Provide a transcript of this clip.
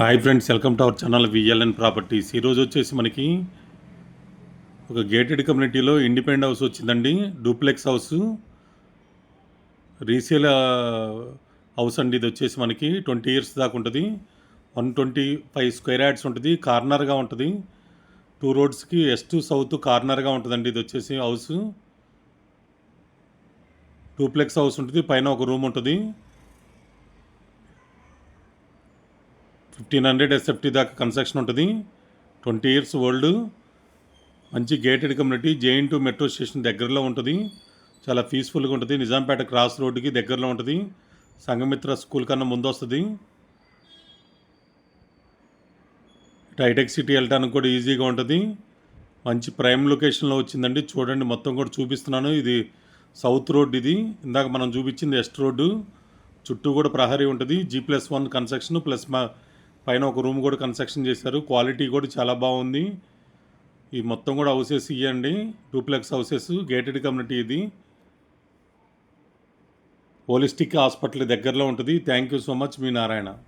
Hi friends welcome to our channel VLN properties ఈరోజు వచ్చేసి మనకి ఒక గేటెడ్ కమ్యూనిటీలో ఇండిపెండెంట్ హౌస్ వచ్చిందండి. డూప్లెక్స్ హౌస్ రీసేల్ హౌస్ అండి. ఇది వచ్చేసి మనకి ట్వంటీ ఇయర్స్ దాకా ఉంటుంది. One twenty five square yards ఉంటుంది. కార్నర్గా ఉంటుంది టూ రోడ్స్కి వెస్ట్ సౌత్ కార్నర్గా ఉంటుందండి. ఇది వచ్చేసి హౌస్ డూప్లెక్స్ హౌస్ ఉంటుంది. పైన ఒక రూమ్ ఉంటుంది. ఫిఫ్టీన్ హండ్రెడ్ ఎస్ఎఫ్టీ దాకా కన్స్ట్రక్షన్ ఉంటుంది. Twenty years old. మంచి gated community JNTU metro station దగ్గరలో ఉంటుంది. చాలా పీస్ఫుల్గా ఉంటుంది. నిజాంపేట క్రాస్ రోడ్డుకి దగ్గరలో ఉంటుంది. సంఘమిత్ర స్కూల్ కన్నా ముందు వస్తుంది హైటెక్ సిటీ వెళ్ళడానికి కూడా ఈజీగా ఉంటుంది. మంచి ప్రైమ్ లొకేషన్లో వచ్చిందండి. చూడండి మొత్తం కూడా చూపిస్తున్నాను. ఇది సౌత్ రోడ్ ఇది. ఇందాక మనం చూపించింది వెస్ట్ రోడ్డు. చుట్టూ కూడా ప్రహరీ ఉంటుంది. G plus one construction plus మా పైన ఒక రూమ్ కూడా కన్స్ట్రక్షన్ చేశారు. క్వాలిటీ కూడా చాలా బాగుంది. ఈ మొత్తం కూడా హౌసెస్ ఇవ్వండి డూప్లెక్స్ హౌసెస్ గేటెడ్ కమ్యూనిటీ ఇది. హోలిస్టిక్ హాస్పిటల్ దగ్గరలో ఉంటుంది. థ్యాంక్ యూ సో మచ్ మీ నారాయణ.